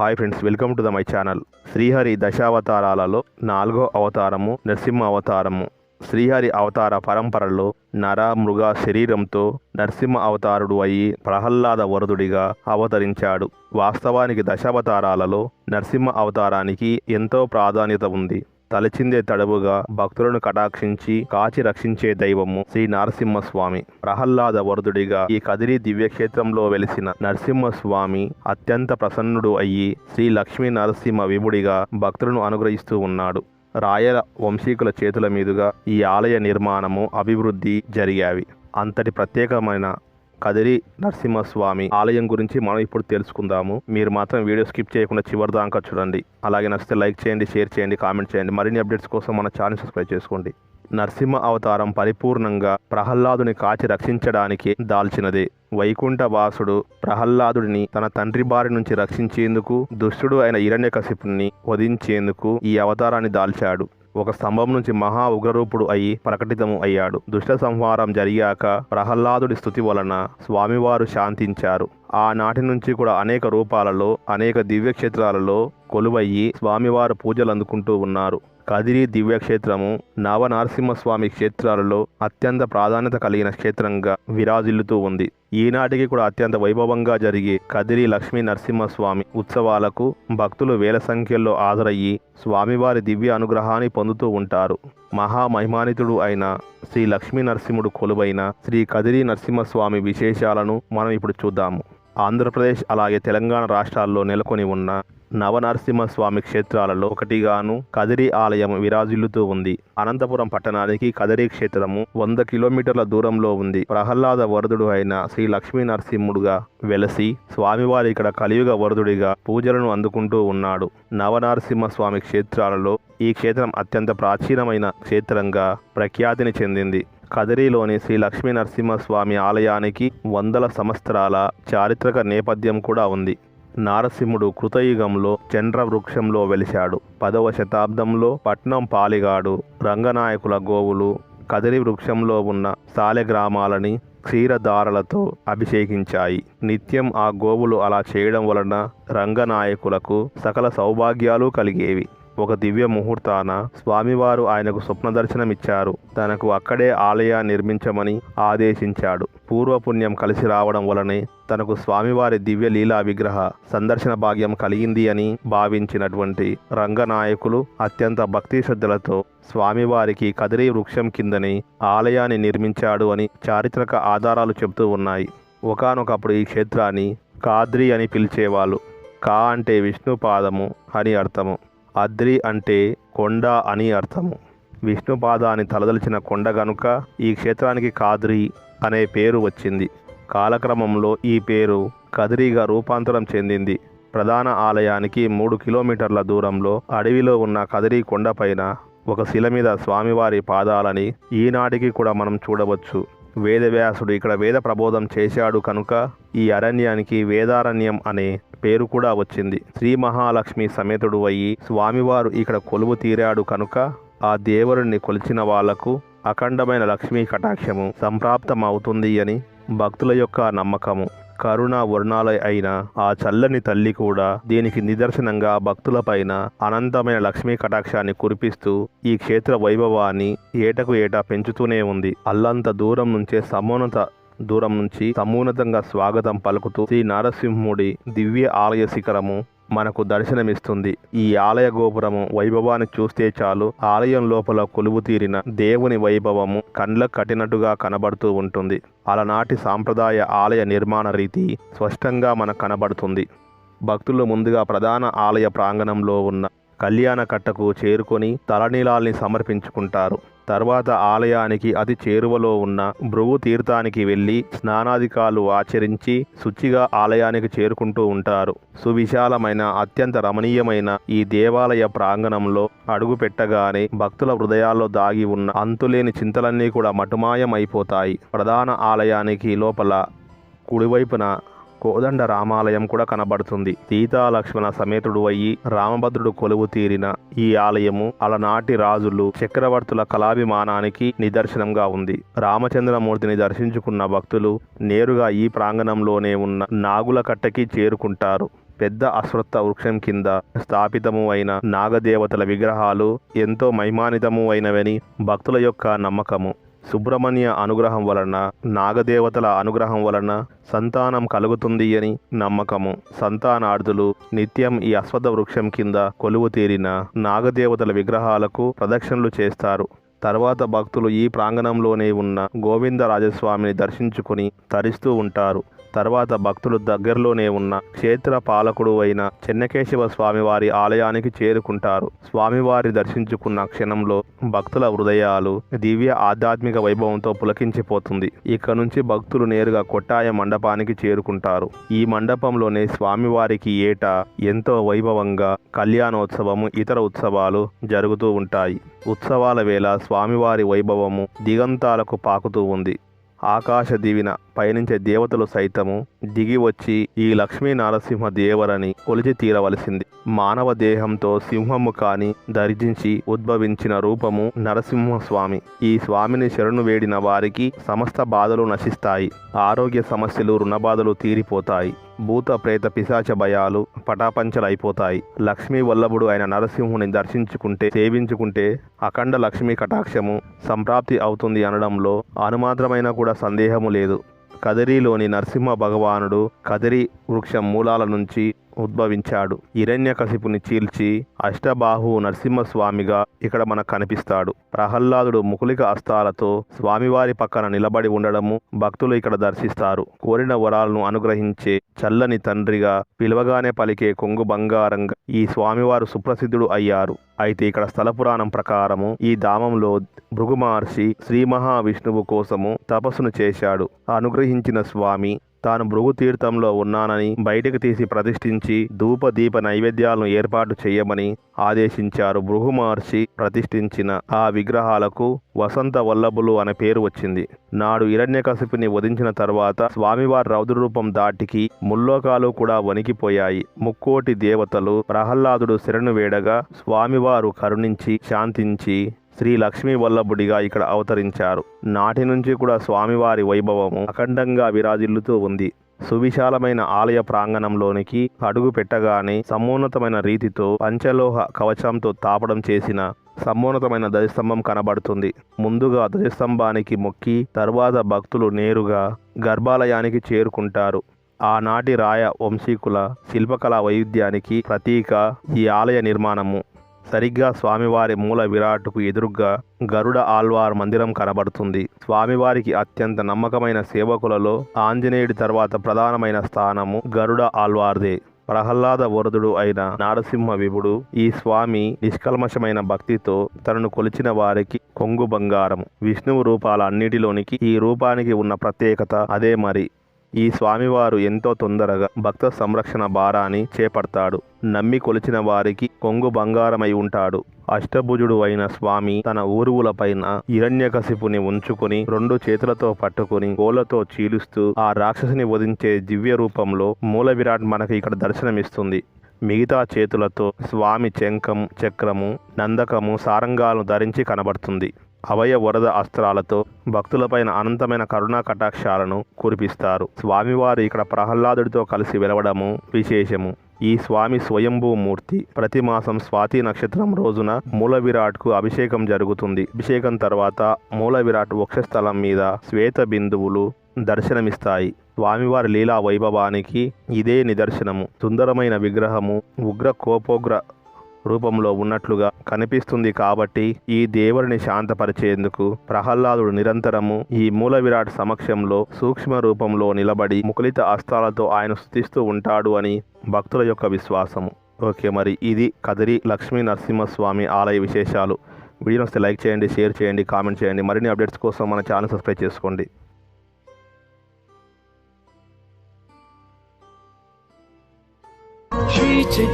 Hi friends welcome to the my channel Srihari దశావతారాలలో నాలుగో అవతారము నరసింహ అవతారము. శ్రీహరి అవతార పరంపరలో నర మృగ శరీరంతో నరసింహ అవతారుడు అయి ప్రహ్లాద వరదుడిగా అవతరించాడు. వాస్తవానికి దశావతారాలలో నరసింహ అవతారానికి ఎంతో ప్రాధాన్యత ఉంది. తలచిందే తడవుగా భక్తులను కటాక్షించి కాచి రక్షించే దైవము శ్రీ నరసింహస్వామి. ప్రహ్లాద వరుదుడిగా ఈ కదిరి దివ్యక్షేత్రంలో వెలిసిన నరసింహస్వామి అత్యంత ప్రసన్నుడు అయ్యి శ్రీ లక్ష్మీ నరసింహ విముడిగా భక్తులను అనుగ్రహిస్తూ ఉన్నాడు. రాయల వంశీకుల చేతుల మీదుగా ఈ ఆలయ నిర్మాణము అభివృద్ధి జరిగావి. అంతటి ప్రత్యేకమైన కదిరి నరసింహస్వామి ఆలయం గురించి మనం ఇప్పుడు తెలుసుకుందాము. మీరు మాత్రం వీడియో స్కిప్ చేయకుండా చివరి దాకా చూడండి. అలాగే నచ్చితే లైక్ చేయండి షేర్ చేయండి కామెంట్ చేయండి. మరిన్ని అప్డేట్స్ కోసం మన ఛానల్ సబ్స్క్రైబ్ చేసుకోండి. నరసింహ అవతారం పరిపూర్ణంగా ప్రహ్లాదుని కాచి రక్షించడానికి దాల్చినదే. వైకుంఠ వాసుడు ప్రహ్లాదుడిని తన తండ్రి బారి నుంచి రక్షించేందుకు దుష్టుడు అయిన హిరణ్యకశిపుణ్ణి వధించేందుకు ఈ అవతారాన్ని దాల్చాడు. ఒక స్తంభం నుంచి మహా ఉగ్రరూపుడు అయి ప్రకటితము అయ్యాడు. దుష్ట సంహారం జరిగాక ప్రహ్లాదుడి స్థుతి వలన స్వామివారు శాంతించారు. ఆనాటి నుంచి కూడా అనేక రూపాలలో అనేక దివ్యక్షేత్రాలలో కొలువయ్యి స్వామివారు పూజలు అందుకుంటూ ఉన్నారు. కదిరి దివ్యక్షేత్రము నవనరసింహస్వామి క్షేత్రాలలో అత్యంత ప్రాధాన్యత కలిగిన క్షేత్రంగా విరాజిల్లుతూ ఉంది. ఈనాటికి కూడా అత్యంత వైభవంగా జరిగే కదిరి లక్ష్మీ నరసింహస్వామి ఉత్సవాలకు భక్తులు వేల సంఖ్యలో హాజరయ్యి స్వామివారి దివ్య అనుగ్రహాన్ని పొందుతూ ఉంటారు. మహామహిమానితుడు అయిన శ్రీ లక్ష్మీ నరసింహుడు కొలువైన శ్రీ కదిరి నరసింహస్వామి విశేషాలను మనం ఇప్పుడు చూద్దాము. ఆంధ్రప్రదేశ్ అలాగే తెలంగాణ రాష్ట్రాల్లో నెలకొని ఉన్న నవనరసింహస్వామి క్షేత్రాలలో ఒకటిగాను కదిరి ఆలయం విరాజిల్లుతూ ఉంది. అనంతపురం పట్టణానికి కదిరి క్షేత్రము వంద కిలోమీటర్ల దూరంలో ఉంది. ప్రహ్లాద వరదుడు అయిన శ్రీ లక్ష్మీ నరసింహుడుగా వెలసి స్వామివారి ఇక్కడ కలియుగ వరదుడిగా పూజలను అందుకుంటూ ఉన్నాడు. నవనరసింహస్వామి క్షేత్రాలలో ఈ క్షేత్రం అత్యంత ప్రాచీనమైన క్షేత్రంగా ప్రఖ్యాతిని చెందింది. కదిరిలోని శ్రీ లక్ష్మీ నరసింహస్వామి ఆలయానికి వందల సంవత్సరాల చారిత్రక నేపథ్యం కూడా ఉంది. నారసింహుడు కృతయుగంలో చంద్రవృక్షంలో వెలిశాడు. పదవ శతాబ్దంలో పట్నం పాలిగాడు. రంగనాయకుల గోవులు కదిరి వృక్షంలో ఉన్న సాలె గ్రామాలని క్షీరధారలతో అభిషేకించాయి. నిత్యం ఆ గోవులు అలా చేయడం వలన రంగనాయకులకు సకల సౌభాగ్యాలు కలిగేవి. ఒక దివ్య ముహూర్తాన స్వామివారు ఆయనకు స్వప్న దర్శనమిచ్చారు తనకు అక్కడే ఆలయ నిర్మించమని ఆదేశించాడు. పూర్వపుణ్యం కలిసి రావడం వలనే తనకు స్వామివారి దివ్య లీలా విగ్రహ సందర్శన భాగ్యం కలిగింది అని భావించినటువంటి రంగనాయకులు అత్యంత భక్తి శ్రద్ధలతో స్వామివారికి కదిరి వృక్షం కిందని ఆలయాన్ని నిర్మించాడు అని చారిత్రక ఆధారాలు చెబుతూ ఉన్నాయి. ఒకానొకప్పుడు ఈ క్షేత్రాన్ని కాద్రి అని పిలిచేవాళ్ళు. కా అంటే విష్ణు పాదము అని అర్థము. అద్రి అంటే కొండ అని అర్థము. విష్ణుపాదాన్ని తలదలిచిన కొండ గనుక ఈ క్షేత్రానికి కాద్రి అనే పేరు వచ్చింది. కాలక్రమంలో ఈ పేరు కదిరిగా రూపాంతరం చెందింది. ప్రధాన ఆలయానికి మూడు కిలోమీటర్ల దూరంలో అడవిలో ఉన్న కదిరి కొండపైన ఒక శిల మీద స్వామివారి పాదాలని ఈనాటికి కూడా మనం చూడవచ్చు. వేదవ్యాసుడు ఇక్కడ వేద ప్రబోధం చేశాడు కనుక ఈ అరణ్యానికి వేదారణ్యం అనే పేరు కూడా వచ్చింది. శ్రీ మహాలక్ష్మి సమేతుడు అయ్యి స్వామివారు ఇక్కడ కొలువు తీరాడు కనుక ఆ దేవుడిని కొలిచిన వాళ్ళకు అఖండమైన లక్ష్మీ కటాక్షము సంప్రాప్తం అవుతుంది అని భక్తుల యొక్క నమ్మకము. కరుణ వర్ణాలయ అయిన ఆ చల్లని తల్లి కూడా దీనికి నిదర్శనంగా భక్తులపైన అనంతమైన లక్ష్మీ కటాక్షాన్ని కురిపిస్తూ ఈ క్షేత్ర వైభవాన్ని ఏటకు ఏటా పెంచుతూనే ఉంది. అల్లంత దూరం నుంచే సమోన్నత దూరం నుంచి సమూన్నతంగా స్వాగతం పలుకుతూ శ్రీ నారసింహుడి దివ్య ఆలయ శిఖరము మనకు దర్శనమిస్తుంది. ఈ ఆలయ గోపురము వైభవాన్ని చూస్తే చాలు. ఆలయం లోపల కొలువు తీరిన దేవుని వైభవము కండ్లకు కట్టినట్టుగా కనబడుతూ ఉంటుంది. అలనాటి సాంప్రదాయ ఆలయ నిర్మాణ రీతి స్పష్టంగా మనకు కనబడుతుంది. భక్తులు ముందుగా ప్రధాన ఆలయ ప్రాంగణంలో ఉన్న కళ్యాణ కట్టకు చేరుకొని తలనీలాల్ని సమర్పించుకుంటారు. తర్వాత ఆలయానికి అతి చేరువలో ఉన్న భృగు తీర్థానికి వెళ్ళి స్నానాధికాలు ఆచరించి శుచిగా ఆలయానికి చేరుకుంటూ ఉంటారు. సువిశాలమైన అత్యంత రమణీయమైన ఈ దేవాలయ ప్రాంగణంలో అడుగు పెట్టగానే భక్తుల హృదయాల్లో దాగి ఉన్న అంతులేని చింతలన్నీ కూడా మటుమాయమైపోతాయి. ప్రధాన ఆలయానికి లోపల కుడివైపున కోదండ రామాలయం కూడా కనబడుతుంది. సీతా లక్ష్మణ సమేతుడు అయ్యి రామభద్రుడు కొలువు తీరిన ఈ ఆలయము అలనాటి రాజులు చక్రవర్తుల కళాభిమానానికి నిదర్శనంగా ఉంది. రామచంద్రమూర్తిని దర్శించుకున్న భక్తులు నేరుగా ఈ ప్రాంగణంలోనే ఉన్న నాగుల కట్టకి చేరుకుంటారు. పెద్ద అశ్వత్థ వృక్షం కింద స్థాపితము అయిన నాగదేవతల విగ్రహాలు ఎంతో మహిమానితము అయినవని భక్తుల యొక్క నమ్మకము. సుబ్రహ్మణ్య అనుగ్రహం వలన నాగదేవతల అనుగ్రహం వలన సంతానం కలుగుతుంది అని నమ్మకము. సంతానార్థులు నిత్యం ఈ అశ్వథ వృక్షం కింద కొలువు తీరిన నాగదేవతల విగ్రహాలకు ప్రదక్షిణలు చేస్తారు. తర్వాత భక్తులు ఈ ప్రాంగణంలోనే ఉన్న గోవిందరాజస్వామిని దర్శించుకుని తరిస్తూ ఉంటారు. తర్వాత భక్తులు దగ్గరలోనే ఉన్న క్షేత్ర పాలకుడు అయిన చెన్నకేశవ స్వామివారి ఆలయానికి చేరుకుంటారు. స్వామివారి దర్శించుకున్న క్షణంలో భక్తుల హృదయాలు దివ్య ఆధ్యాత్మిక వైభవంతో పులకించిపోతుంది. ఇక నుంచి భక్తులు నేరుగా కొట్టాయ మండపానికి చేరుకుంటారు. ఈ మండపంలోనే స్వామివారికి ఏటా ఎంతో వైభవంగా కళ్యాణోత్సవము ఇతర ఉత్సవాలు జరుగుతూ ఉంటాయి. ఉత్సవాల వేళ స్వామివారి వైభవము దిగంతాలకు పాకుతూ ఉంది. ఆకాశ దివిన పయనించే దేవతలు సైతము దిగి వచ్చి ఈ లక్ష్మీ నరసింహ దేవరని కొలిచి తీరవలసింది. మానవ దేహంతో సింహము కాని దర్జించి ఉద్భవించిన రూపము నరసింహస్వామి. ఈ స్వామిని శరణు వేడిన వారికి సమస్త బాధలు నశిస్తాయి. ఆరోగ్య సమస్యలు రుణబాధలు తీరిపోతాయి. భూత ప్రేత పిశాచ భయాలు పటాపంచలైపోతాయి. లక్ష్మీ వల్లభుడు అయిన నరసింహుని దర్శించుకుంటే సేవించుకుంటే అఖండ లక్ష్మీ కటాక్షము సంప్రాప్తి అవుతుంది అనడంలో అనుమాత్రమైన కూడా సందేహము లేదు. కదిరిలోని నరసింహ భగవానుడు కదిరి వృక్షం మూలాల నుంచి ఉద్భవించాడు. హిరణ్యకశిపుని చీల్చి అష్టబాహు నరసింహస్వామిగా ఇక్కడ మనకు కనిపిస్తాడు. ప్రహ్లాదుడు ముకులిక అస్తాలతో స్వామివారి పక్కన నిలబడి ఉండడము భక్తులు ఇక్కడ దర్శిస్తారు. కోరిన వరాలను అనుగ్రహించే చల్లని తండ్రిగా పిలవగానే పలికే కొంగు బంగారంగా ఈ స్వామివారు సుప్రసిద్ధుడు అయ్యారు. అయితే ఇక్కడ స్థల పురాణం ప్రకారము ఈ ధామంలో భృగు మహర్షి శ్రీ మహావిష్ణువు కోసము తపస్సును చేశాడు. అనుగ్రహించిన స్వామి తాను భృగు తీర్థంలో ఉన్నానని బయటకు తీసి ప్రతిష్ఠించి ధూప దీప నైవేద్యాలను ఏర్పాటు చేయమని ఆదేశించారు భృగు మహర్షి ప్రతిష్ఠించిన ఆ విగ్రహాలకు వసంత వల్లభులు అనే పేరు వచ్చింది. నాడు హిరణ్యకశిపుని వధించిన తర్వాత స్వామివారి రౌద్ర రూపం దాటికి ముల్లోకాలు కూడా వణికిపోయాయి. ముక్కోటి దేవతలు ప్రహ్లాదుడు శరణు వేడగా స్వామివారు కరుణించి శాంతించి శ్రీ లక్ష్మీ వల్లభుడిగా ఇక్కడ అవతరించారు. నాటి నుంచి కూడా స్వామివారి వైభవము అఖండంగా విరాజిల్లుతూ ఉంది. సువిశాలమైన ఆలయ ప్రాంగణంలోనికి అడుగు పెట్టగానే సమున్నతమైన రీతితో పంచలోహ కవచంతో తాపడం చేసిన సమున్నతమైన ధ్వజస్తంభం కనబడుతుంది. ముందుగా ధ్వజస్తంభానికి మొక్కి తర్వాత భక్తులు నేరుగా గర్భాలయానికి చేరుకుంటారు. ఆనాటి రాయ వంశీకుల శిల్పకళా వైవిధ్యానికి ప్రతీక ఈ ఆలయ నిర్మాణము. సరిగ్గా స్వామివారి మూల విరాట్కు ఎదురుగా గరుడ ఆల్వార్ మందిరం కనబడుతుంది. స్వామివారికి అత్యంత నమ్మకమైన సేవకులలో ఆంజనేయుడి తర్వాత ప్రధానమైన స్థానము గరుడ ఆల్వార్దే ప్రహ్లాద వరదుడు అయిన నారసింహ విభుడు ఈ స్వామి నిష్కల్మషమైన భక్తితో తనను కొలిచిన వారికి కొంగు బంగారం విష్ణువు రూపాల అన్నిటిలోనికి ఈ రూపానికి ఉన్న ప్రత్యేకత అదే మరి. ఈ స్వామివారు ఎంతో తొందరగా భక్త సంరక్షణ భారాన్ని చేపడతాడు. నమ్మి కొలిచిన వారికి కొంగు బంగారమై ఉంటాడు. అష్టభుజుడు అయిన స్వామి తన ఊరువులపైన హిరణ్యకశిపుని ఉంచుకుని రెండు చేతులతో పట్టుకుని గోలతో చీలుస్తూ ఆ రాక్షసుని వధించే దివ్య రూపంలో మూల విరాట్ మనకి ఇక్కడ దర్శనమిస్తుంది. మిగతా చేతులతో స్వామి చెంకం చక్రము నందకము సారంగాలను ధరించి కనబడుతుంది. అభయ వరద అస్త్రాలతో భక్తులపైన అనంతమైన కరుణా కటాక్షాలను కురిపిస్తారు. స్వామివారు ఇక్కడ ప్రహ్లాదుడితో కలిసి వెలవడము విశేషము. ఈ స్వామి స్వయంభూ మూర్తి ప్రతి మాసం స్వాతి నక్షత్రం రోజున మూల విరాట్కు అభిషేకం జరుగుతుంది. అభిషేకం తర్వాత మూల విరాట్ వక్షస్థలం మీద శ్వేత బిందువులు దర్శనమిస్తాయి. స్వామివారి లీలా వైభవానికి ఇదే నిదర్శనము. సుందరమైన విగ్రహము ఉగ్ర కోపోగ్ర రూపంలో ఉన్నట్లుగా కనిపిస్తుంది కాబట్టి ఈ దేవుడిని శాంతపరిచేందుకు ప్రహ్లాదుడు నిరంతరము ఈ మూల విరాట్ సమక్షంలో సూక్ష్మ రూపంలో నిలబడి ముకులిత అస్తాలతో ఆయన స్థుతిస్తూ ఉంటాడు అని భక్తుల యొక్క విశ్వాసము. ఓకే మరి ఇది కదిరి లక్ష్మీ నరసింహస్వామి ఆలయ విశేషాలు. వీడియో వస్తే లైక్ చేయండి షేర్ చేయండి కామెంట్ చేయండి. మరిన్ని అప్డేట్స్ కోసం మన ఛానల్ సబ్స్క్రైబ్ చేసుకోండి. శ్రీ